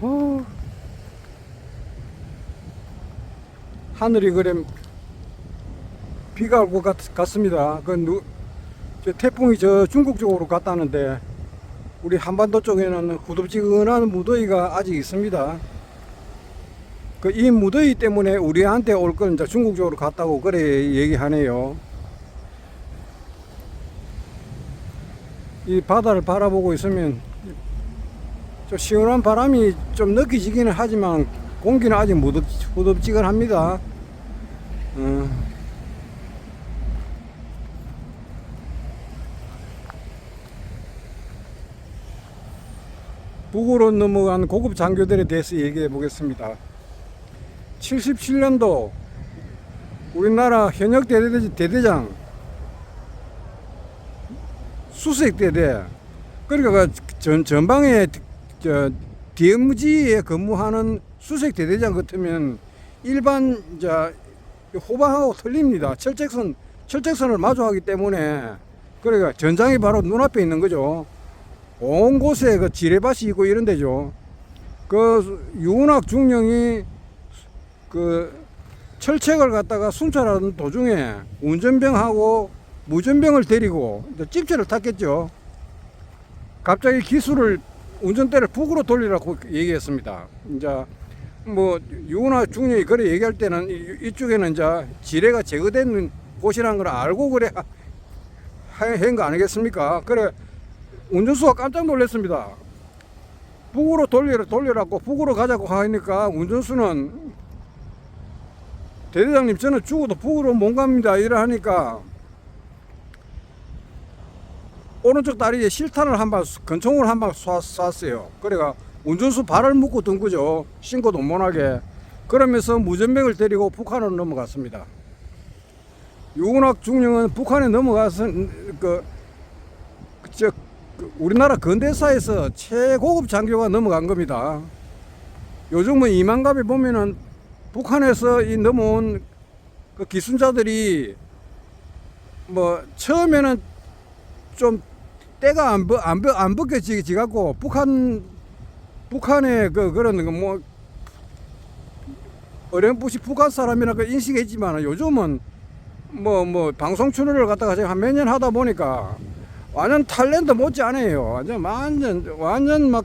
어. 하늘이 그래 비가 올 것 같습니다. 그 누, 저 태풍이 저 중국 쪽으로 갔다는데 우리 한반도 쪽에는 후덥지근한 무더위가 아직 있습니다. 그 이 무더위 때문에 우리한테 올 건 이제 중국 쪽으로 갔다고 그래 얘기하네요. 이 바다를 바라보고 있으면 좀 시원한 바람이 좀 느껴지기는 하지만 공기는 아직 무덥, 후덥지근합니다. 어. 북으로 넘어간 고급 장교들에 대해서 얘기해 보겠습니다. 77년도 우리나라 현역 대대, 대대장 수색 대대 그러니까 그 전, 전방에 저 DMZ에 근무하는 수색 대대장 같으면 일반 자 호방하고 틀립니다. 철책선 철책선을 마주하기 때문에 그러니까 전장이 바로 눈앞에 있는 거죠. 온 곳에 그 지뢰밭이 있고 이런 데죠. 그 유은학 중령이 그 철책을 갖다가 순찰하는 도중에 운전병하고 무전병을 데리고 집체를 탔겠죠. 갑자기 기술을 운전대를 북으로 돌리라고 얘기했습니다. 이제 뭐 유은학 중령이 그래 얘기할 때는 이- 이쪽에는 이제 지뢰가 제거된 곳이라는 걸 알고 그래 한거 아니겠습니까? 그래 운전수가 깜짝 놀랐습니다. 북으로 돌리라 돌리라고 북으로 가자고 하니까 운전수는 대대장님 저는 죽어도 북으로 못 갑니다 이래 하니까 오른쪽 다리에 실탄을 한방 권총을 한 방 쐈어요. 그래가 운전수 발을 묶고 든 거죠. 신고도 못하게. 그러면서 무전병을 데리고 북한으로 넘어갔습니다. 유은학 중령은 북한에 넘어가서 그, 저, 그 우리나라 근대사에서 최고급 장교가 넘어간 겁니다. 요즘은 이만갑에 보면은 북한에서 이 넘어온 그 기순자들이 뭐 처음에는 좀 때가 안, 벗- 안, 벗- 안 벗겨지지 갖고 북한 북한의 그 그런 그뭐 어렴풋이 북한 사람이라 그 인식했지만 요즘은 뭐뭐 방송 출연을 갖다가 제가 한 몇 년 하다 보니까 완전 탤런트 못지 않아요. 완전 완전 완전 막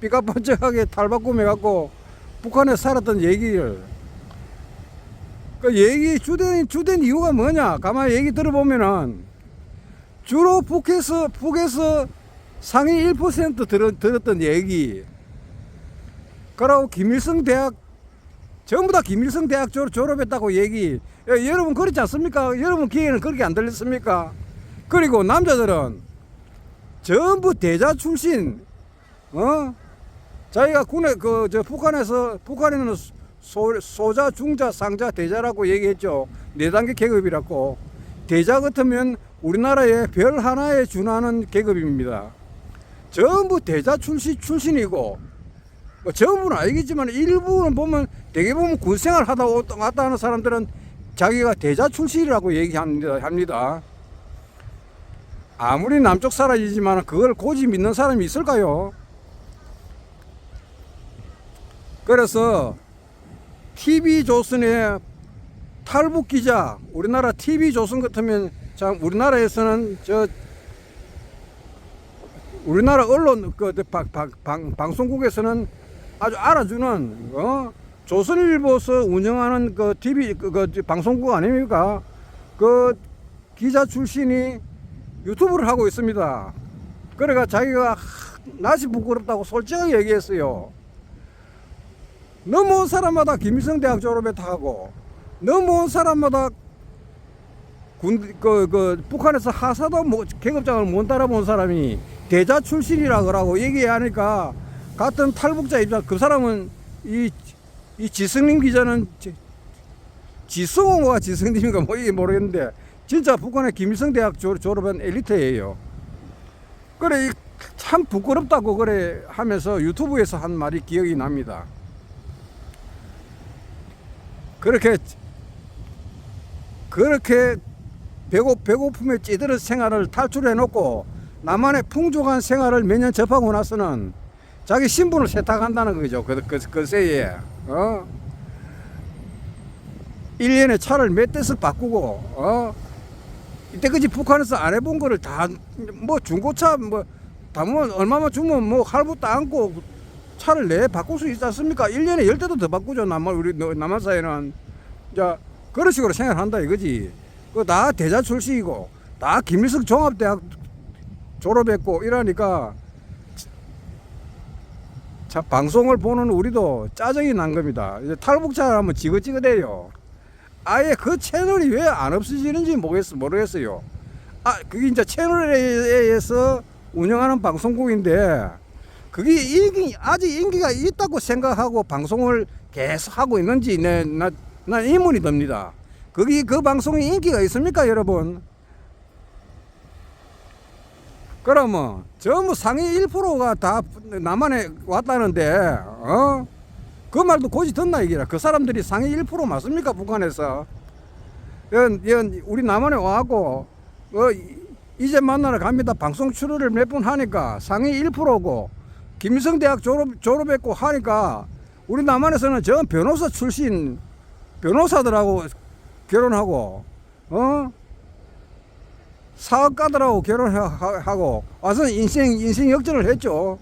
삐까뻔쩍하게 탈바꿈해 갖고 북한에 살았던 얘기를 그 얘기 주된 주된 이유가 뭐냐? 가만히 얘기 들어보면은 주로 북에서 북에서 상위 1% 들었, 들었던 얘기. 그러고 김일성 대학 전부 다 김일성 대학 졸- 졸업했다고 얘기. 야, 여러분 그렇지 않습니까? 여러분 귀에는 그렇게 안 들렸습니까? 그리고 남자들은 전부 대자 출신. 어? 자기가 군에 그 저 북한에서 북한에는 소, 소자, 중자, 상자, 대자라고 얘기했죠. 네 단계 계급이라고. 대자 같으면 우리나라의 별 하나에 준하는 계급입니다. 전부 대자 출신 출신이고 뭐 전부는 아니겠지만 일부는 보면 대개 보면 군생활 하다 왔다 하는 사람들은 자기가 대자 출신이라고 얘기합니다. 합니다. 아무리 남쪽 사람이지만 그걸 고지 믿는 사람이 있을까요? 그래서 TV 조선의 탈북 기자, 우리나라 TV 조선 같으면 참 우리나라에서는 저 우리나라 언론 그 방, 방, 방, 방송국에서는 아주 알아주는 어? 조선일보에서 운영하는 그 TV 그, 그 방송국 아닙니까? 그 기자 출신이 유튜브를 하고 있습니다. 그래가 자기가 하, 낯이 부끄럽다고 솔직하게 얘기했어요. 넘어온 사람마다 김일성 대학 졸업했다 하고 넘어온 사람마다 군, 그, 그, 북한에서 하사도 뭐, 계급장을 못 따라본 사람이 대자 출신이라 그러고 얘기하니까 같은 탈북자 입장, 그 사람은 이, 이 지승림 기자는 지, 지승호가 지승님인가 뭐 이게 모르겠는데 진짜 북한의 김일성 대학 졸- 졸업한 엘리트예요. 그래, 이참 부끄럽다고 그래 하면서 유튜브에서 한 말이 기억이 납니다. 그렇게 그렇게 배고 배고픔에 찌들은 생활을 탈출해 놓고 나만의 풍족한 생활을 몇 년 접하고 나서는 자기 신분을 세탁한다는 거죠. 그, 그, 그 새에. 어? 1년에 차를 몇 대씩 바꾸고, 어? 이때까지 북한에서 안 해본 거를 다, 뭐 중고차, 뭐, 담으면 얼마만 주면 뭐 할부도 안고 차를 내 바꿀 수 있지 않습니까? 1년에 10대도 더 바꾸죠. 남한, 우리, 남한 사회는. 자, 그런 식으로 생각한다 이거지. 그다 대자 출신이고, 다 김일성 종합대학 졸업했고, 이러니까 자, 방송을 보는 우리도 짜증이 난 겁니다. 이제 탈북자라면 지긋지긋해요. 아예 그 채널이 왜 안 없어지는지 모르겠, 모르겠어요. 아, 그게 이제 채널에서 운영하는 방송국인데, 그게 인기, 아직 인기가 있다고 생각하고 방송을 계속 하고 있는지, 내, 나, 난 의문이 듭니다. 거기 그 방송에 인기가 있습니까, 여러분? 그러면 전부 상위 1%가 다 남한에 왔다는데 어? 그 말도 고지 듣나 이기라 그 사람들이 상위 1% 맞습니까 북한에서 연, 연 우리 남한에 와갖고 어, 이- 이제 만나러 갑니다 방송 출연을 몇 번 하니까 상위 1%고 김일성 대학 졸업, 졸업했고 하니까 우리 남한에서는 전 변호사 출신 변호사들하고 결혼하고 어 사업가들하고 결혼하고 와서 인생 인생 역전을 했죠.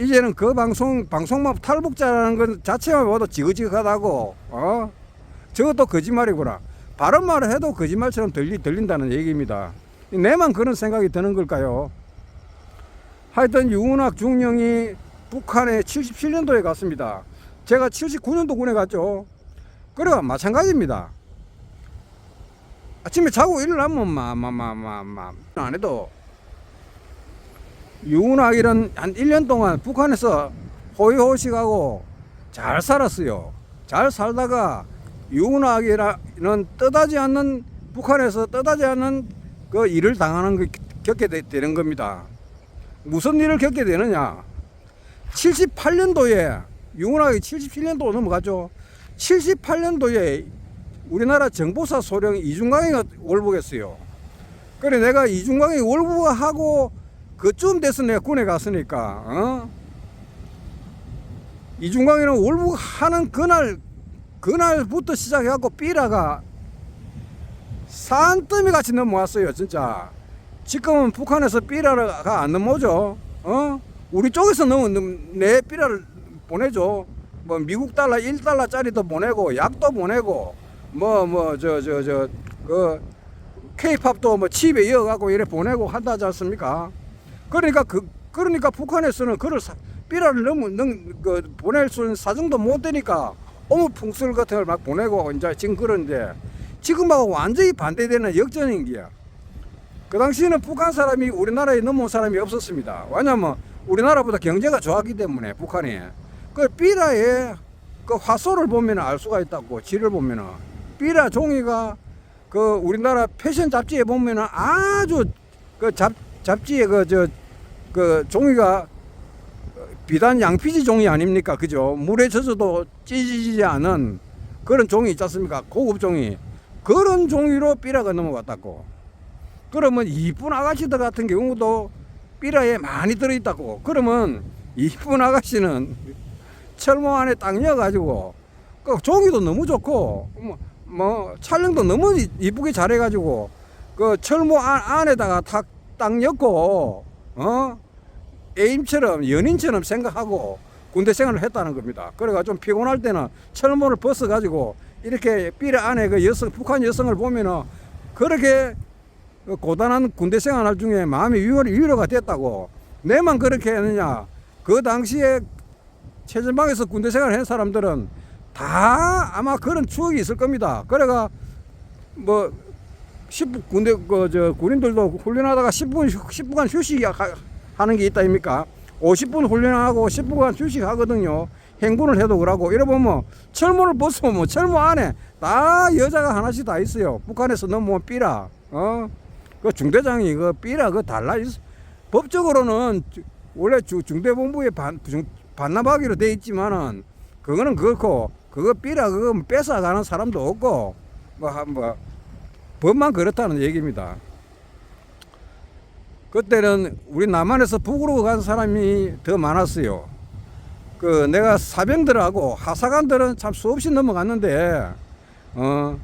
이제는 그 방송 방송만 탈북자라는 것 자체만 봐도 지긋지긋하다고 어 저것도 거짓말이구나. 바른 말을 해도 거짓말처럼 들리 들린다는 얘기입니다. 내만 그런 생각이 드는 걸까요? 하여튼 유은학 중령이 북한에 77년도에 갔습니다. 제가 79년도 군에 갔죠. 그래가 마찬가지입니다. 아침에 자고 일어나면 마마마마마 안 해도 유은학이는 한 1년 동안 북한에서 호의호식하고 잘 살았어요. 잘 살다가 유은학이라는 뜻하지 않는 북한에서 뜻하지 않는 그 일을 당하는 거 겪게 되, 되는 겁니다. 무슨 일을 겪게 되느냐? 78년도에 유은학이 77년도 넘어갔죠. 78년도에 우리나라 정보사 소령 이중광이가 월북했어요. 그래 내가 이중광이 월북하고 그쯤 돼서 내가 군에 갔으니까 어? 이중광이는 월북하는 그날 그날부터 시작해갖고 삐라가 산더미 같이 넘어왔어요 진짜 지금은 북한에서 삐라가 안 넘어오죠 어? 우리 쪽에서 넘어 내 삐라를 보내줘 뭐 미국 달러 1달러짜리도 보내고 약도 보내고 뭐 뭐 저 저 저그 케이팝도 뭐 칩에 이어가고 이래 보내고 한다지 않습니까? 그러니까 그 그러니까 북한에서는 그를 사, 삐라를 너무 능, 그 보낼 수 있는 사정도 못 되니까 어머 풍술 같은 걸 막 보내고 이제 지금 그런데 지금하고 완전히 반대되는 역전인 게야. 그 당시에는 북한 사람이 우리나라에 넘어온 사람이 없었습니다. 왜냐면 우리나라보다 경제가 좋았기 때문에 북한이 그 삐라의 그 화소를 보면 알 수가 있다고 지를 보면은. 삐라 종이가 그 우리나라 패션 잡지에 보면은 아주 그 잡 잡지에 그저그 종이가 비단 양피지 종이 아닙니까? 그죠? 물에 젖어도 찢어지지 않은 그런 종이 있지 않습니까? 고급 종이. 그런 종이로 삐라가 넘어갔다고. 그러면 이쁜 아가씨들 같은 경우도 삐라에 많이 들어있다고. 그러면 이쁜 아가씨는 철모 안에 딱 넣어가지고 그 종이도 너무 좋고 뭐, 뭐 촬영도 너무 이- 이쁘게 잘해가지고 그 철모 안, 안에다가 딱, 딱 넣고 어 애임처럼 연인처럼 생각하고 군대 생활을 했다는 겁니다. 그래가 좀 피곤할 때는 철모를 벗어가지고 이렇게 삐라 안에 그 여성 북한 여성을 보면은 그렇게 그 고단한 군대 생활 중에 마음이 위로, 위로가 됐다고 내만 그렇게 했느냐 그 당시에 최전방에서 군대 생활을 한 사람들은 다 아마 그런 추억이 있을 겁니다. 그래가 뭐 10분 군대 그 저 군인들도 훈련하다가 10분 10분간 휴식 하는 게 있다 입니까? 50분 훈련하고 10분간 휴식하거든요. 행군을 해도 그러고 보면 철모를 벗으면 뭐 철모 안에 다 여자가 하나씩 다 있어요. 북한에서 넘어온 삐라 어? 그 중대장이 그 삐라 그 달라 있 법적으로는 주- 원래 주, 중대본부에 반, 중, 반납하기로 돼 있지만은 그거는 그렇고 그거 삐라 그거 뺏어가는 사람도 없고 뭐, 한- 뭐 법만 그렇다는 얘기입니다. 그때는 우리 남한에서 북으로 간 사람이 더 많았어요. 그 내가 사병들하고 하사관들은 참 수없이 넘어갔는데 어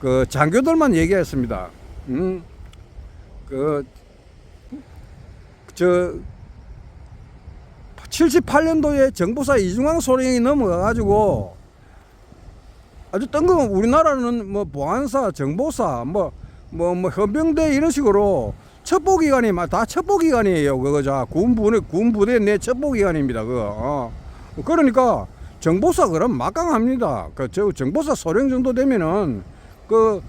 그 장교들만 얘기했습니다. 음. 그저 78년도에 정보사 이중왕 소령이 넘어가가지고 아주 뜬금 우리나라는 뭐 보안사, 정보사, 뭐 뭐뭐 헌병대 이런 식으로 첩보 기관이 막다 첩보 기관이에요. 그거 자 군부대 군부대 내 첩보 기관입니다. 그거. 어. 그러니까 정보사 그럼 막강합니다. 그저 정보사 소령 정도 되면은 그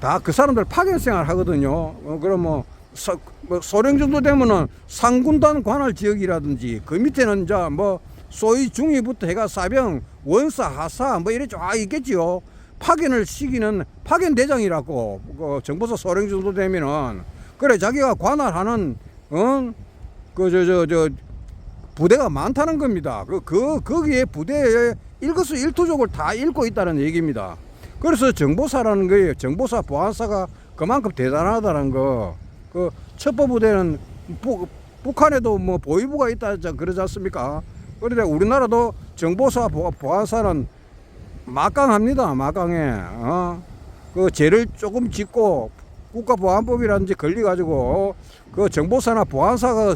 다 그 사람들 파견 생활 하거든요. 어, 그럼 뭐, 서, 뭐 소령 정도 되면은 상군단 관할 지역이라든지 그 밑에는 이제 뭐 소위 중위부터 해가 사병, 원사, 하사 뭐 이래 쫙 있겠지요. 파견을 시키는 파견 대장이라고 그 정보사 소령 정도 되면은 그래 자기가 관할하는 어 그 저저저 부대가 많다는 겁니다. 그, 그 거기에 부대에 일거수 일투족을 다 읽고 있다는 얘기입니다. 그래서 정보사라는 거예요. 정보사 보안사가 그만큼 대단하다는 거. 그 첩보 부대는 북, 북한에도 뭐 보위부가 있다 자 그러지 않습니까? 그런데 우리나라도 정보사 보- 보안사는 막강합니다. 막강해. 어? 그 죄를 조금 짓고 국가보안법이라든지 걸려 가지고 그 정보사나 보안사가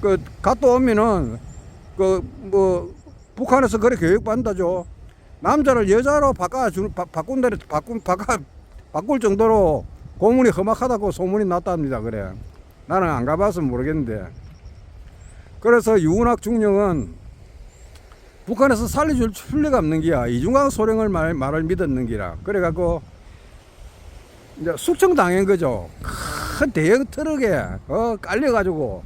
그 갔다 오면은 그 뭐 북한에서 그래 교육 받는다죠. 남자를 여자로 바꿔 주 바, 바꾼다 바꾼 바꿔 바꿀 정도로 고문이 험악하다고 소문이 났답니다. 그래. 나는 안 가봐서 모르겠는데. 그래서 유은학 중령은 북한에서 살려줄 필요가 없는 기야. 이중강 소령을 말, 말을 믿었는 기라. 그래갖고 이제 숙청당한 거죠. 큰 대형 트럭에 어, 깔려가지고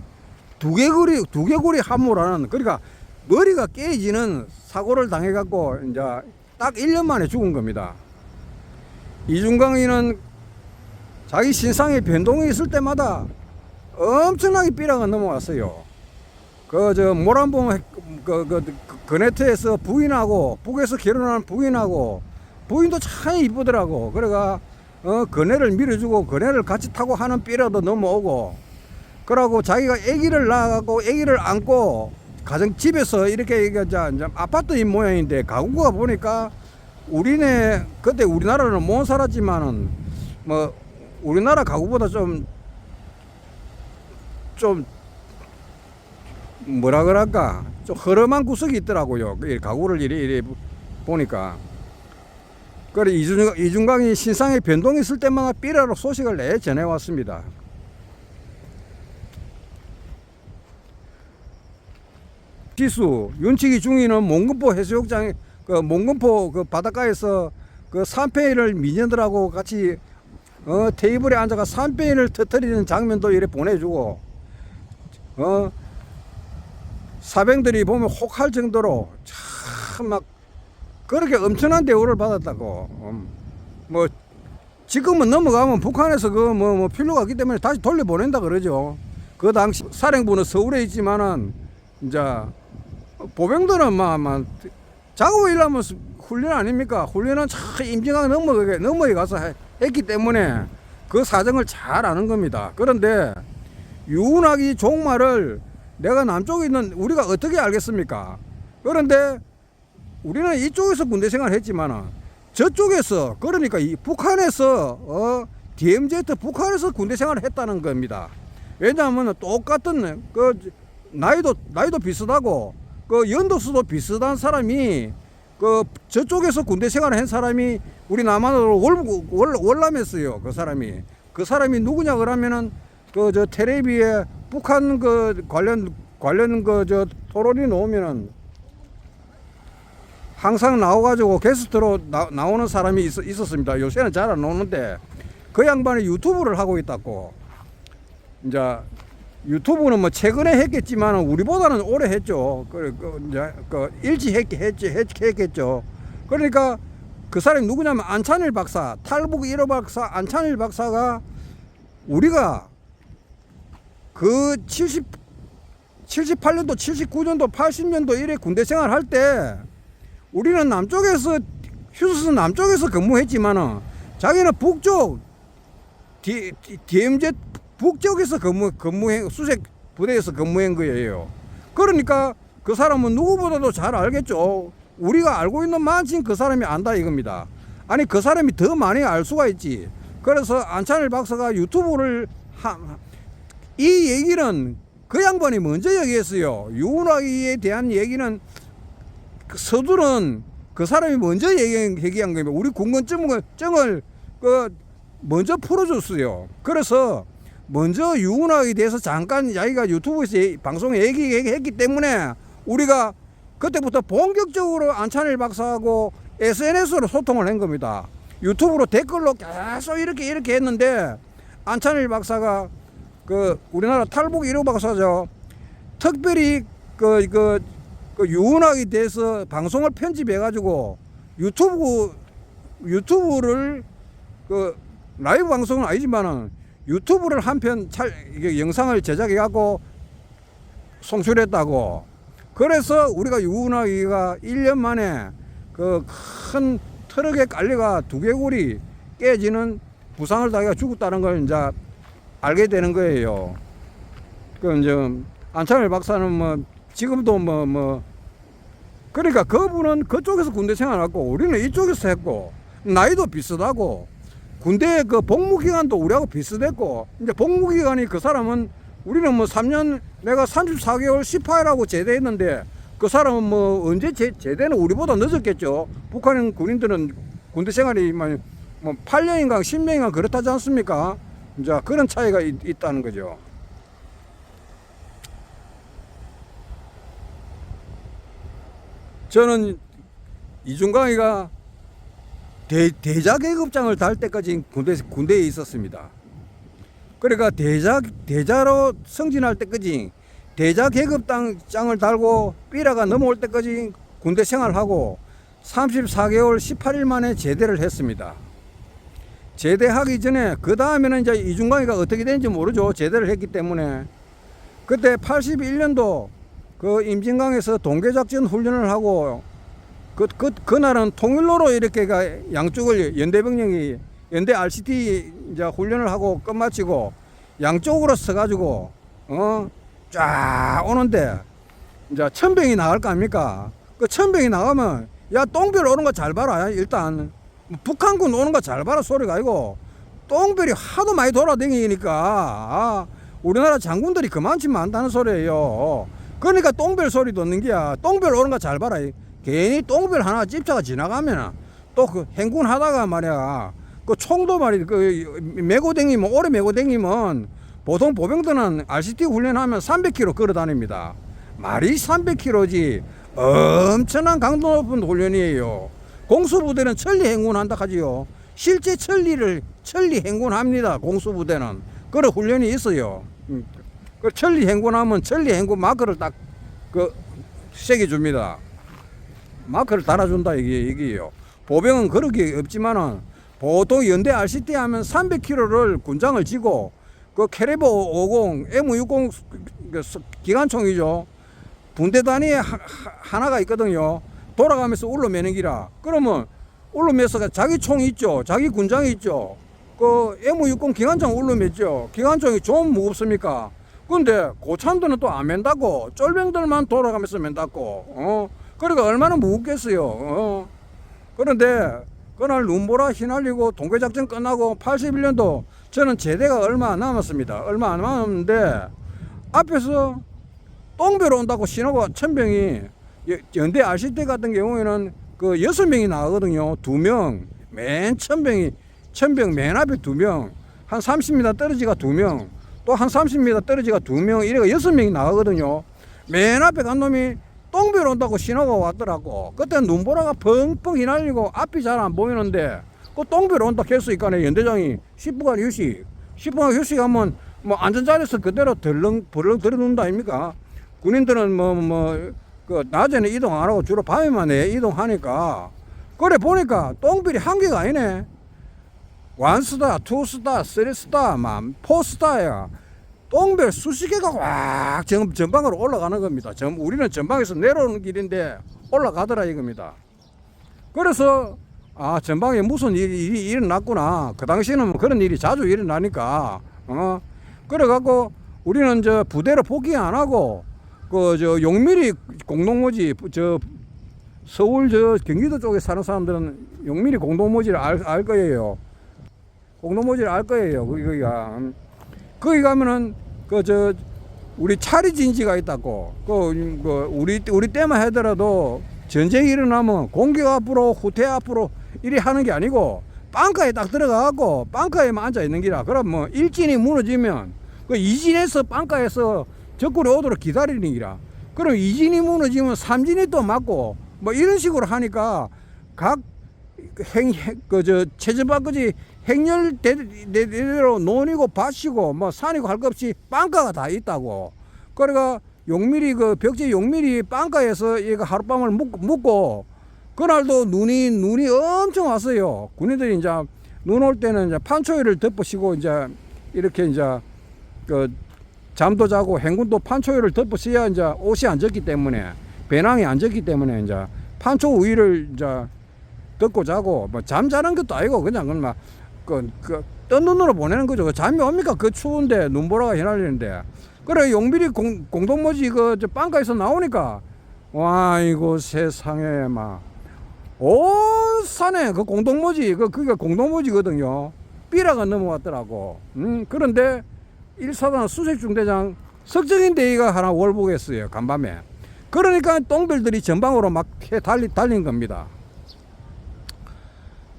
두개골이 두개골이 함몰하는 그러니까 머리가 깨지는 사고를 당해갖고 이제 딱 1년 만에 죽은 겁니다. 이중강이는 자기 신상에 변동이 있을 때마다 엄청나게 삐라가 넘어왔어요. 그 저 모란봉 그, 그, 그 그네트에서 부인하고 북에서 결혼한 부인하고 부인도 참 이쁘더라고. 그래가 어 그네를 밀어주고 그네를 같이 타고 하는 삐라도 넘어오고 그러고 자기가 아기를 낳아갖고 아기를 안고 가정 집에서 이렇게 이게 자 이제 아파트인 모양인데 가구가 보니까 우리네 그때 우리나라는 못 살았지만은 뭐 우리나라 가구보다 좀 좀 뭐라 그럴까 좀 허름한 구석이 있더라고요. 이 가구를 이리 이리 보니까 그래 이중 이중강이 신상의 변동이 있을 때마다 삐라로 소식을 내 전해왔습니다. 기수 윤치기 중위는 몽금포 해수욕장에 그 몽금포 그 바닷가에서 그 산패인을 미녀들하고 같이 어 테이블에 앉아가 산패인을 터뜨리는 장면도 이래 보내주고 어 사병들이 보면 혹할 정도로 참 막 그렇게 엄청난 대우를 받았다고. 음, 뭐 지금은 넘어가면 북한에서 그 뭐 뭐 필요가 없기 때문에 다시 돌려보낸다 그러죠. 그 당시 사령부는 서울에 있지만은 이제 보병들은 막막 작업 일하면 훈련 아닙니까? 훈련은 참 임진강 넘어에 넘어에 가서 해- 했기 때문에 그 사정을 잘 아는 겁니다. 그런데 유은학이 종말을 내가 남쪽에 있는 우리가 어떻게 알겠습니까? 그런데 우리는 이쪽에서 군대 생활했지만 저쪽에서 그러니까 이 북한에서 어 DMZ 북한에서 군대 생활을 했다는 겁니다. 왜냐하면 똑같은 그 나이도 나이도 비슷하고 그 연도수도 비슷한 사람이 그 저쪽에서 군대 생활을 한 사람이 우리 남한으로 월, 월, 월남했어요. 그 사람이 그 사람이 누구냐 그러면은 그저 텔레비에 북한 그 관련 관련 그 저 토론이 나오면은 항상 나와가지고 게스트로 나, 나오는 사람이 있, 있었습니다. 요새는 잘 안 나오는데 그 양반이 유튜브를 하고 있다고. 이제 유튜브는 뭐 최근에 했겠지만 우리보다는 오래 했죠. 그, 그 이제 그 일찍 했, 했지 했, 했겠죠. 그러니까 그 사람이 누구냐면 안찬일 박사, 탈북 1호 박사 안찬일 박사가 우리가 그 70, 78년도, 79년도, 80년도 이래 군대 생활 할 때 우리는 남쪽에서 휴스턴 남쪽에서 근무했지만은 자기는 북쪽 D, D, DMZ 북쪽에서 근무 근무해 수색 부대에서 근무한 거예요. 그러니까 그 사람은 누구보다도 잘 알겠죠. 우리가 알고 있는 만큼 그 사람이 안다 이겁니다. 아니 그 사람이 더 많이 알 수가 있지. 그래서 안찬일 박사가 유튜브를 하, 이 얘기는 그 양반이 먼저 얘기했어요. 유은하기에 대한 얘기는 그 서두른 그 사람이 먼저 얘기, 얘기 한 겁니다. 우리 궁금증을 증을 그 먼저 풀어줬어요. 그래서 먼저 유은하에 대해서 잠깐 자기가 유튜브에서 방송에 얘기했기 때문에 우리가 그때부터 본격적으로 안찬일 박사하고 SNS로 소통을 한 겁니다. 유튜브로 댓글로 계속 이렇게 이렇게 했는데 안찬일 박사가 그 우리나라 탈북 1호 박사죠. 특별히 그, 그, 그 유은학에 대해서 방송을 편집해 가지고 유튜브 유튜브를 그 라이브 방송은 아니지만은 유튜브를 한편 이게 영상을 제작해 갖고 송출했다고. 그래서 우리가 유은학이가 1년 만에 그 큰 트럭에 깔려가 두개골이 깨지는 부상을 당해가 죽었다는 걸 이제 알게 되는 거예요. 그 이제 안창일 박사는 뭐 지금도 뭐뭐 그러니까 그분은 그쪽에서 군대 생활하고 우리는 이쪽에서 했고 나이도 비슷하고 군대 그 복무 기간도 우리하고 비슷했고 이제 복무 기간이 그 사람은 우리는 뭐 3년 내가 34개월 18이라고 제대했는데 그 사람은 뭐 언제 제, 제대는 우리보다 늦었겠죠. 북한 군인들은 군대 생활이 뭐 8년인가 10년인가 그렇다지 않습니까? 이제 그런 차이가 있, 있다는 거죠. 저는 이중강이가 대, 대자 계급장을 달 때까지 군대, 군대에 있었습니다. 그러니까 대자, 대자로 승진할 때까지 대자 계급장을 달고 삐라가 넘어올 때까지 군대 생활하고 34개월 18일 만에 제대를 했습니다. 제대하기 전에 그 다음에는 이제 이중광이가 어떻게 되는지 모르죠. 제대를 했기 때문에 그때 81년도 그 임진강에서 동계작전 훈련을 하고 그, 그, 그날은 통일로로 이렇게 가 양쪽을 연대병력이 연대 RCT 이제 훈련을 하고 끝마치고 양쪽으로 서가지고 어, 쫙 오는데 이제 천병이 나갈 거 아닙니까? 그 천병이 나가면 야 똥별 오는 거 잘 봐라 일단 북한군 오는 거 잘 봐라 소리가 아니고 똥별이 하도 많이 돌아다니니까 아, 우리나라 장군들이 그만치 많다는 소리예요. 그러니까 똥별 소리 듣는 게야. 똥별 오는 거 잘 봐라. 괜히 똥별 하나 집차가 지나가면 또 그 행군 하다가 말이야. 그 총도 말이 그 메고 댕기면 오래 메고 댕기면 보통 보병들은 RCT 훈련하면 300km 걸어 다닙니다. 말이 300km지 엄청난 강도 높은 훈련이에요. 공수부대는 천리 행군한다 하지요. 실제 천리를 천리 행군합니다. 공수부대는 그런 훈련이 있어요. 음, 그 천리 행군하면 천리 행군 마크를 딱 그 새겨 줍니다. 마크를 달아준다 이게 이게요. 보병은 그런 게 없지만은 보통 연대 RCT 하면 300km를 군장을 지고 그 캐리버 50, M60 그 스- 기관총이죠. 분대 단위에 하, 나가 있거든요. 돌아가면서 울러매는 기라. 그러면 울러매서가 자기 총이 있죠. 자기 군장이 있죠. 그 M60 기관총 울러맸죠. 기관총이 좀 무겁습니까? 근데 고참들은 또 안 맨다고 쫄병들만 돌아가면서 맨다고 어 그러니까 얼마나 무겁겠어요. 어. 그런데 그날 눈보라 휘날리고 동계작전 끝나고 81년도 저는 제대가 얼마 안 남았습니다. 얼마 안 남았는데 앞에서 똥별 온다고 신호가 천병이 여- 연대 RCT 같은 경우에는 그 여섯 명이 나가거든요. 두 명 맨 천병이 천병 맨 앞에 두 명 한 30m 떨어지가 두 명 또 한 30m 떨어지가 두 명, 이래가 여섯 명이 나가거든요. 맨 앞에 간 놈이 똥별 온다고 신호가 왔더라고. 그때 눈보라가 펑펑 휘날리고 앞이 잘 안 보이는데 그 똥별 온다 했으니까 연대장이 10분간 휴식. 10분간 휴식하면 뭐 안전자리에서 그대로 덜렁 벌렁 들어놓는다 아닙니까? 군인들은 뭐 뭐 그 낮에는 이동 안 하고 주로 밤에만 해 이동하니까 그래 보니까 똥별이 한 개가 아니네. 원스타, 투스타, 쓰리스타, 막 포스타야. 똥별 수십 개가 꽉 전, 전방으로 올라가는 겁니다. 전, 우리는 전방에서 내려오는 길인데 올라가더라 이겁니다. 그래서 아 전방에 무슨 일이, 일이 일어났구나. 그 당시에는 뭐 그런 일이 자주 일어나니까 어 그래갖고 우리는 저 부대를 복귀 안 하고 그 저 용미리 공동모지 저 서울 저 경기도 쪽에 사는 사람들은 용미리 공동모지를 알, 알 거예요. 공동모지를 알 거예요. 거기 거기가 음. 거기 가면은 그 저 우리 차리 진지가 있다고 그, 그 우리 우리 때만 하더라도 전쟁이 일어나면 공격 앞으로 후퇴 앞으로 이리 하는 게 아니고 빵카에 딱 들어가갖고 빵카에만 앉아 있는 기라. 그럼 뭐 일진이 무너지면 그 이진에서 빵카에서 적군이 오도록 기다리는 기라. 그럼 이진이 무너지면 삼진이 또 맞고 뭐 이런 식으로 하니까 각 행, 그, 저, 체제바꾸지 행렬 대대로 논이고 밭이고 뭐 산이고 할 것 없이 빵가가 다 있다고. 그러니까 용밀이 그 벽지 용밀이 빵가에서 얘가 하룻밤을 묵, 묵고 그날도 눈이 눈이 엄청 왔어요. 군인들이 이제 눈 올 때는 이제 판초이를 덮으시고 이제 이렇게 이제 그 잠도 자고 행군도 판초이를 덮으셔야 이제 옷이 안 젖기 때문에 배낭이 안 젖기 때문에 이제 판초 위를 이제 덮고 자고 뭐 잠자는 것도 아니고 그냥 그냥 막 그 뜬 눈으로 보내는 거죠. 그 잠이 옵니까? 그 추운데 눈보라가 휘날리는데 그래 용비리 공, 공동모지 그 저 빵가에서 나오니까 와 이거 세상에 막 온 산에 그 공동모지 그 그게 공동모지거든요. 삐라가 넘어왔더라고. 음 그런데 일사단 수색중대장 석정인 대위가 하나 월복했어요 간밤에. 그러니까 똥들들이 전방으로 막해 달리 달린 겁니다.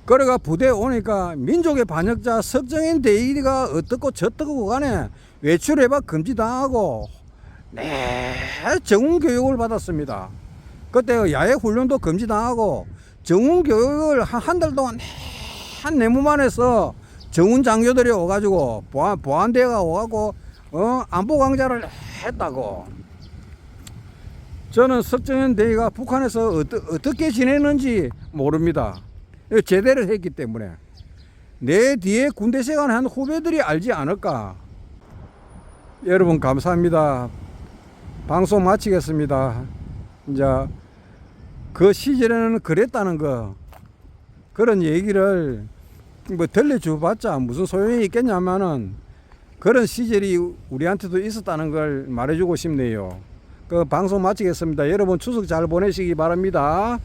그래가 부대 오니까 민족의 반역자 석정인 대위가 어떻고 저떻고 간에 외출해봐 금지당하고 네 정훈 교육을 받았습니다. 그때 야외 훈련도 금지당하고 정훈 교육을 한달 동안 한 내무만에서 정훈 장교들이 오가지고 보안 보안대가 오가고 어 안보 강좌를 했다고. 저는 석정현 대위가 북한에서 어떠, 어떻게 지내는지 모릅니다. 제대로 했기 때문에 내 뒤에 군대 생활 한 후배들이 알지 않을까. 여러분 감사합니다. 방송 마치겠습니다. 이제 그 시절에는 그랬다는 거 그런 얘기를 뭐 들려줘봤자 무슨 소용이 있겠냐면은 그런 시절이 우리한테도 있었다는 걸 말해주고 싶네요. 그 방송 마치겠습니다. 여러분 추석 잘 보내시기 바랍니다.